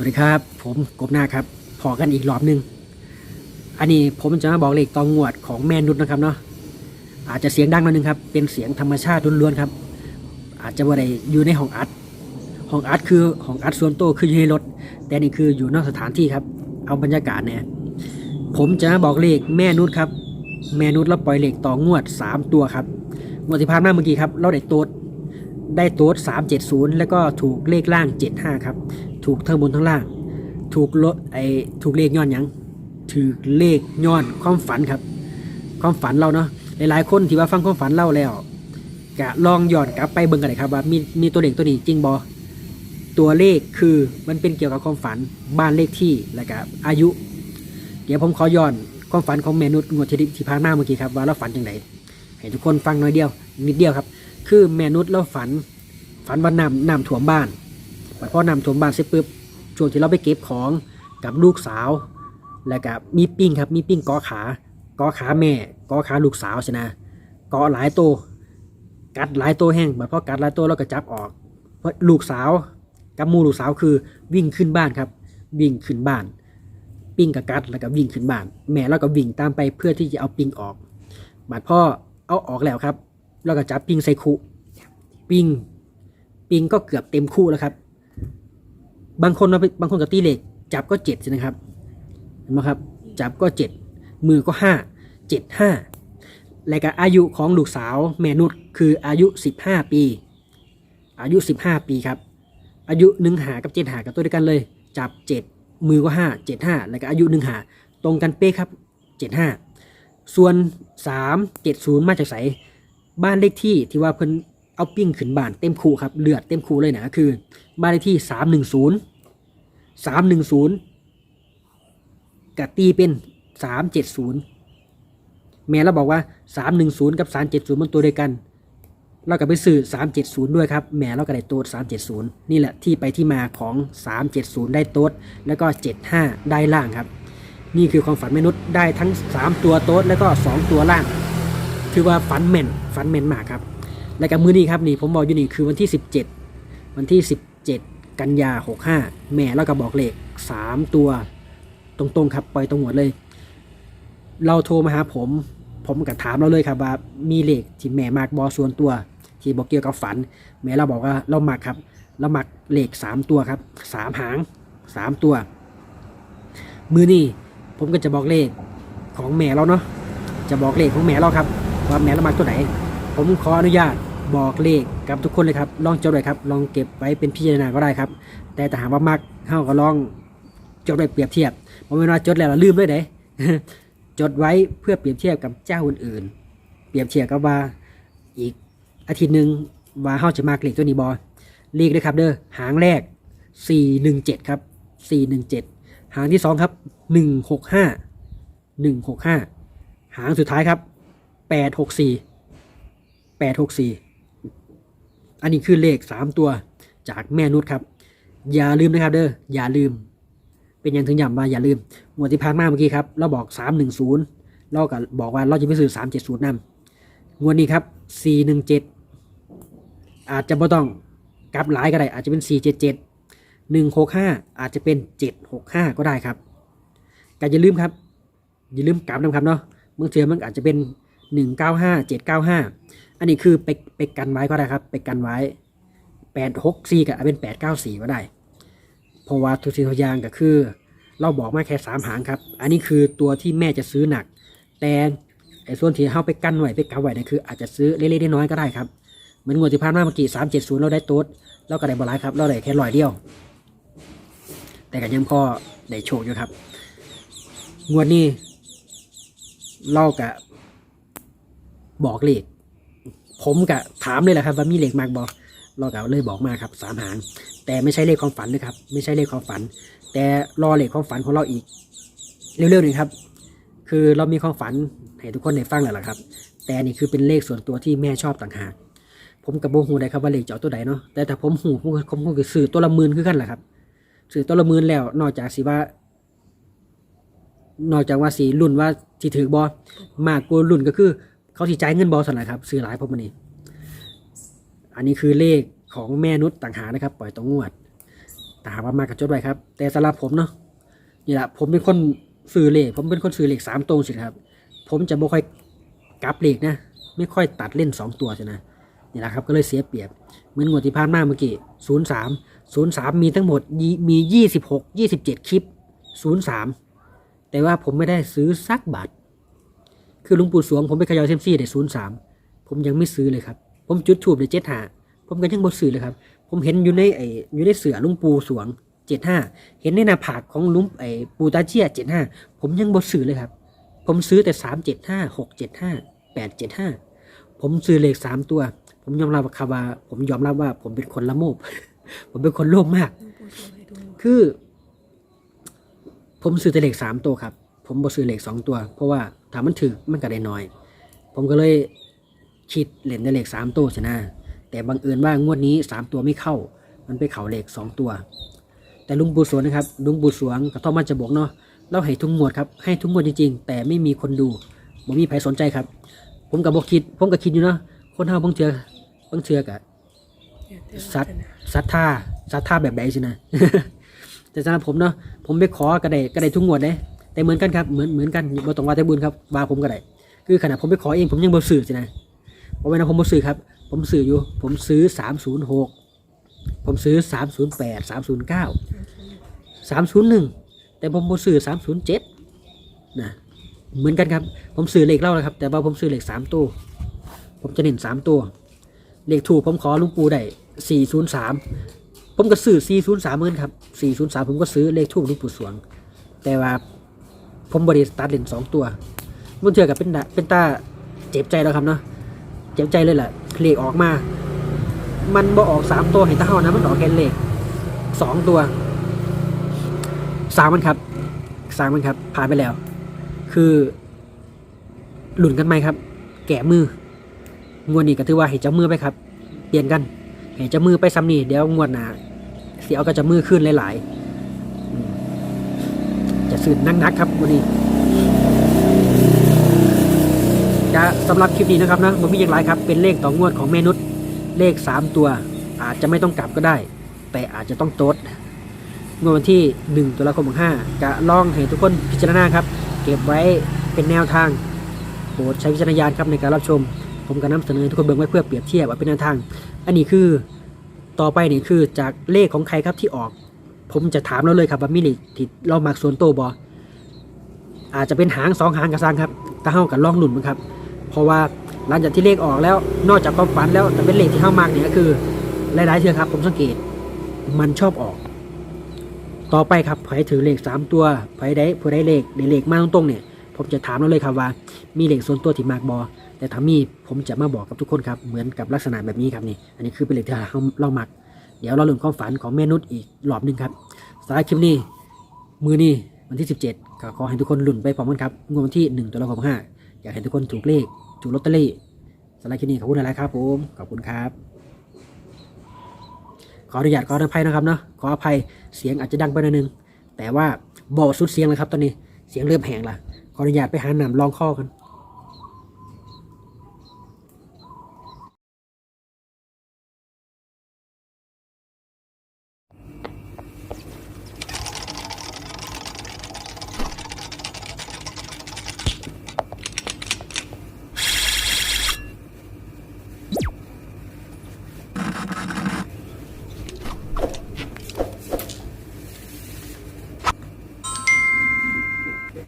สวัสดีครับ ผมกบหน้าครับพอกันอีกรอบหนึง อันนี้ผมจะมาบอกเลขตองงวดของแม่นุชนะครับเนาะอาจจะเสียงดังหน่อยนึงครับเป็นเสียงธรรมชาติล้วนๆครับ อาจจะว่าได้อยู่ในห้องอัดห้องอัดคือห้องอัดส่วนตัวคืออยู่ในรถ แต่นี่คืออยู่นอกสถานที่ครับ เอาบรรยากาศเนี่ยผมจะมาบอกเลขแม่นุชครับ แม่นุชเราปล่อยเลขต่องวด 3 ตัวครับงวดที่ผ่านมาเมื่อกี้ครับเราได้โต๊ด ได้โต๊ด370 แล้วก็ถูกเลขล่าง 75 ครับ ถูกทั้งบนทั้งล่าง ถูกลดไอถูกเลขย้อนยังถูกเลขย้อนความฝันครับ ความฝันเราเนาะหลายๆคนที่ว่าฟังความฝันเล่าแล้วกะลองย้อนกลับไปเบิ่งกันเลยครับว่ามีมีตัวเลขตัวนี้จริงบอตัวเลขคือมันเป็นเกี่ยวกับความฝันบ้านเลขที่และกับอายุ เดี๋ยวผมขอย้อนความฝันของเมนุษย์งวดที่ที่ผ่านมาเมื่อกี้ครับว่าเราฝันอย่างไรให้ทุกคนฟังหน่อยเดียวนิดเดียวครับ คือเมนุษย์เราฝัน ฝันว่าน้ำน้ำท่วมบ้านพอน้ำท่วมบ้านเสร็จปุ๊บช่วงที่เราไปเก็บของกับลูกสาว แล้วก็มีปิ้งครับมีปิ้งกอขากอขาแม่กอขาลูกสาวใช่นะกอหลายโตวกัดหลายโตวแห้งบัดพอกัดหลายโตวเราก็จับออกเพราะลูกสาวกับมูลูกสาวคือวิ่งขึ้นบ้านครับ วิ่งขึ้นบ้าน ปิ้งกับกัดแล้วก็วิ่งขึ้นบ้าน แม่เราก็วิ่งตามไปเพื่อที่จะเอาปิ้งออกบัดพ่อเอาออกแล้วครับ เราก็จับปิงใส่คุปิงปิงก็เกือบเต็มคู่แล้วครับ บางคนมาบางคนกับตีเหล็ก จับก็เจ็ดใช่ไหมครับเห็นไหมครับ จับก็เจ็ดมือก็ห้าเจ็ดห้าและก็อายุของลูกสาวแม่นุชคืออายุสิบห้าปี อายุสิบห้าปีครับ อายุหนึ่งหากับเจ็ดหากับตัวเดียวกันเลย จับเจ็ดมือก็ห้าเจ็ดห้าแล้วก็อายุหนึ่งหาตรงกันเป๊ะครับเจ็ดห้าส่วนสามเจ็ดศูนย์มาจากไส บ้านเลขที่ที่ว่าเพิ่นเอาปิ้งขึ้นบ้านเต็มคูครับเลือดเต็มคูเลยนะคือบ้านเลขที่สามหนึ่งศูนย์สามหนึ่งศูนย์กตีเป็นสามเจ็ดศูนย์แม่เราบอกว่าสามหนึ่งศูนย์กับสามเจ็ดศูนย์มันตัวเดียวกันเราก็ไปซื้อสามเจ็ดศูนย์ด้วยครับแม่เราก็ได้โต๊ดสามเจ็ดศูนย์นี่แหละที่ไปที่มาของสามเจ็ดศูนย์ได้โต๊ดแล้วก็เจ็ดห้าได้ล่างครับ นี่คือความฝันมนุษย์ได้ทั้งสามตัวโต๊ดแล้วก็สองตัวล่าง ถือว่าฝันแม่นฝันแม่นมากครับ และกับมือนี้ครับนี่ผมบอกอยู่นี่คือวันที่ 17 วันที่ 17 กันยา 65 แม่แล้วก็บอกเลข 3 ตัวตรงๆครับปล่อยตรงหมดเลย เราโทรมาหาผม ผมก็ถามเราเลยครับว่ามีเลขที่แม่มากบอส่วนตัว ที่บอกเกี่ยวกับฝัน แม่เราบอกว่าเราหมักครับ เราหมักเลข 3 ตัวครับสามหาง 3 ตัว มือนี้ผมก็จะบอกเลขของแม่เราเนาะจะบอกเลขของแม่เราครับ ว่าแม่เรามักตัวไหน ผมขออนุญาตบอกเลขกับทุกคนเลยครับลองจดเลยครับ ลองเก็บไว้เป็นพิจารณาก็ได้ครับ แต่ถ้าหากว่ามักเฮาก็ลองจดไว้เปรียบเทียบเพราะเวลาจดแล้วเราลืมด้วยเด้จดไว้เพื่อเปรียบเทียบกับเจ้าอื่นๆ เปรียบเทียบกับว่าอีกอาทิตย์หนึ่งว่าเฮาจะมากเลขตัวนี้บอเลขเลยครับเด้อหางแรก 417 ครับ 417 หางที่สองครับ 165 165 หางสุดท้ายครับ 864แปดหกสี่อันนี้คือเลขสามตัวจากแม่นุชครับ อย่าลืมนะครับเด้ออย่าลืม เป็นยังถึงย้ำว่าอย่าลืมงวดที่ผ่านมาเมื่อกี้ครับเราบอกสามหนึ่งศูนย์เราก็บอกว่าเราจะไปซื้อสามเจ็ดศูนย์นำงวดนี้ครับสี่หนึ่งเจ็ดอาจจะไม่ต้องกลับหลายก็ได้ อาจจะเป็นสี่เจ็ดเจ็ดหนึ่งหกห้าอาจจะเป็นเจ็ดหกห้าก็ได้ครับก็อย่าลืมครับ อย่าลืมกลับนะครับเนาะเมื่อเทีมันอาจจะเป็น หนึ่งเก้าห้าเจ็ดเก้าห้าอันนี้คือไปไปกันไว้ก็ได้ครับ ไปกันไว้แปดหกสี่กับเป็นแปดเก้าสี่ก็ได้ เพราะว่าทุกสิ่งทุกอย่างก็คือ เราบอกมาแค่สามหางครับ อันนี้คือตัวที่แม่จะซื้อหนัก แต่ไอ้ส่วนที่เข้าไปกันไว้ไปกันไว้เนี่ยคืออาจจะซื้อเล็กๆน้อยๆก็ได้ครับเหมือนงวดที่ผ่านมาเมื่อกี้สามเจ็ดศูนย์เราได้โต๊ดเราก็ได้บอลไลายครับเราได้แค่ร้อยเดียว แต่ก็ยังพอได้โชคอยู่ครับ งวดนี้เรากะ บอกเลขผมกะถามเลยแหละครับ ว่ามีเลขมากบอกเรากะเลยบอกมาครับสามหาง แต่ไม่ใช่เลขความฝันนะครับ ไม่ใช่เลขความฝัน แต่รอเลขความฝันของเราอีก เร็วๆหนึ่งครับ คือเรามีความฝันให้ทุกคนได้ฟังแล้วล่ะครับ แต่นี่คือเป็นเลขส่วนตัวที่แม่ชอบต่างหากผมกับโบหูได้ครับว่าเลขจะเอาตัวใดเนาะแต่ถ้าผมหูผมก็ผมก็คือสื่อตัวละหมื่นคือกันแหละครับสื่อตัวละหมื่นแล้ว นอกจากสิว่า นอกจากว่าสีรุ่นว่าที่ถือบอมากกว่ารุ่นก็คือ เขาที่จ่ายเงินบอสนะครับซื้อหลายพวกมันนี่อันนี้คือเลขของแม่นุชต่างหากนะครับ ปล่อยตรงงวดถถ้าหาว่ามากกับจดไว้ครับ แต่สำหรับผมเนาะนี่แหละผมเป็นคนซื้อเลขผมเป็นคนซื้อเลขสามตรงสิครับ ผมจะบ่ค่อยกลับเลขนะ ไม่ค่อยตัดเล่นสองตัวใช่นะนี่แหละครับก็เลยเสียเปรียบ เหมือนงวดที่ผ่านมาเมื่อกี้ศูนย์สามศูนย์สามมีทั้งหมดมียี่สิบหกยี่สิบเจ็ดคลิปศูนย์สามแต่ว่าผมไม่ได้ซื้อสักบาท คือหลุงปู่สวงผมไปเขยาเซยมซี่ได้ศูนย์สามผมยังไม่ซื้อเลยครับ ผมจุดทูบได้เจ็ดหาผมก็ยังบ่ซื้อเลยครับ ผมเห็นอยู่ในไออยู่ในเสือหลุงปู่สวงเจ็ดห้าเห็นในหน้าผากของหลุงไอปูตาเชียเจ็ดห้าผมยังบ่ซื้อเลยครับ ผมซื้อแต่สามเจ็ดห้าหกเจ็ดห้าแปดเจ็ดห้าผมซื้อเลขสามตัว ผมยอมรับครับว่า ผมยอมรับว่าผมเป็นคนละโมบ ผมเป็นคนโลภมาก คือ ผมซื้อแต่เลขสามตัวครับ ผมบ่ซื้อเลขสองตัว เพราะว่า ถ้ามันถือมันก็ได้น้อย ผมก็เลยคิดเล่นแต่เลขสามตัวชนะ แต่บังเอิญว่างวดนี้สามตัวไม่เข้า มันไปเข่าเลขสองตัว แต่ลุงปูสวนนะครับ ลุงปูสวงกับท่อมันจะบอกเนาะเราให้ทุกงวดครับ ให้ทุกงวดจริงๆ แต่ไม่มีคนดูบ่มีใครสนใจครับ ผมกับบกคิด ผมก็คิดอยู่เนาะ คนเฮาบางเทือบางเทือกะสัตว์ศรัทธาศรัทธาแบบใดสินะ แต่สำหรับผมเนาะ ผมไปขอกระไดกระไดทุกงวดเลย แต่เหมือนกันครับเหมือนเหมือนกันบ่ต้องว่าแต่บุญครับว่าผมกระได้คือขณะผมไปขอเองผมยังบ่ซื้อสินะเพราะว่าผมบ่ซื้อครับ ผมซื้ออยู่ ผมซื้อสามศูนย์หกผมซื้อสามศูนย์แปดสามศูนย์เก้าสามศูนย์หนึ่งแต่ผมบ่ซื้อสามศูนย์เจ็ดนะเหมือนกันครับ ผมซื้อเลขเล่าแล้วครับ แต่ว่าผมซื้อเลขสามตัวผมจะเน้นสามตัวเลขถูกผมขอลุงปูได้สี่ศูนย์สามผมก็ซื้อสี่ศูนย์สามเหมือนครับสี่ศูนย์สามผมก็ซื้อเลขถูกลุงปู่สวง แต่ว่า ผมบริสตาร์ทเล่นสองตัวมันเทือกับเป็นเป็นตาเจ็บใจแล้วครับเนาะเจ็บใจเลยแหละเลขออกมา มันบ่ออกสามตัวเห็นตาเฮานะมันออกแค่เลขสองตัวสามมันครับสามมันครับผ่านไปแล้ว คือหลุนกันไหมครับ แกะมืองวดนี้ก็ถือว่าให้เจ้ามือไปครับ เปลี่ยนกันให้เจ้ามือไปซ้ำนี่เดี๋ยวงวดหนาเสียเอาก็จะมือขึ้นหลายๆ จะสื่อนักๆครับวันนี้จะสำหรับคลิปนี้นะครับนะมันมีอย่างไรครับ เป็นเลขต่องวดของเมนุษย์เลขสามตัว อาจจะไม่ต้องกลับก็ได้ แต่อาจจะต้องโต๊ดงวดวันที่ 1ตุลาคม65จะลองให้ทุกคนพิจารณาครับ เก็บไว้เป็นแนวทางโปรดใช้วิจารณญาณครับในการรับชม ผมก็นำเสนอทุกคนเบิ่งไว้เพื่อเปรียบเทียบว่าเป็นแนวทาง อันนี้คือต่อไปนี่คือจากเลขของใครครับที่ออก ผมจะถามเราเลยครับว่ามีเลขที่เรามักส่วนตัวบออาจจะเป็นหางสองหางกระซังครับถ้าเฮากับลองหลุนมั้งครับ เพราะว่าหลังจากที่เลขออกแล้ว นอกจากความฝันแล้วแต่เป็นเลขที่เฮามากเนี่ยก็คือหลายๆเทือครับผมสังเกตมันชอบออก ต่อไปครับไผถือเลขสามตัวไผได้ผู้ได้เลขได้เลขมาตรงๆเนี่ย ผมจะถามเราเลยครับว่า มีเลขส่วนตัวที่มากบอแต่ถ้ามีผมจะมาบอกกับทุกคนครับเหมือนกับลักษณะแบบนี้ครับนี่อันนี้คือเป็นเลขที่เราเรามัก เดี๋ยวเราเรื่องความฝันของแม่นุชอีกรอบหนึ่งครับสำหรับคลิปนี้ มือนี้วันที่ 17ก็ขอให้ทุกคนลุ้นไปพร้อมกันครับงวดวันที่1ตุลาคม5อยากให้ทุกคนถูกเลขถูกลอตเตอรี่สำหรับคลิปนี้ขอบคุณอะไรครับผมขอบคุณครับ ขออนุญาตขออภัยนะครับเนาะขออภัยเสียงอาจจะดังไปหน่อยนึง แต่ว่าบอกสุดเสียงเลยครับตอนนี้เสียงเริ่มแหงละขออนุญาตไปหาหนำรองข้อกัน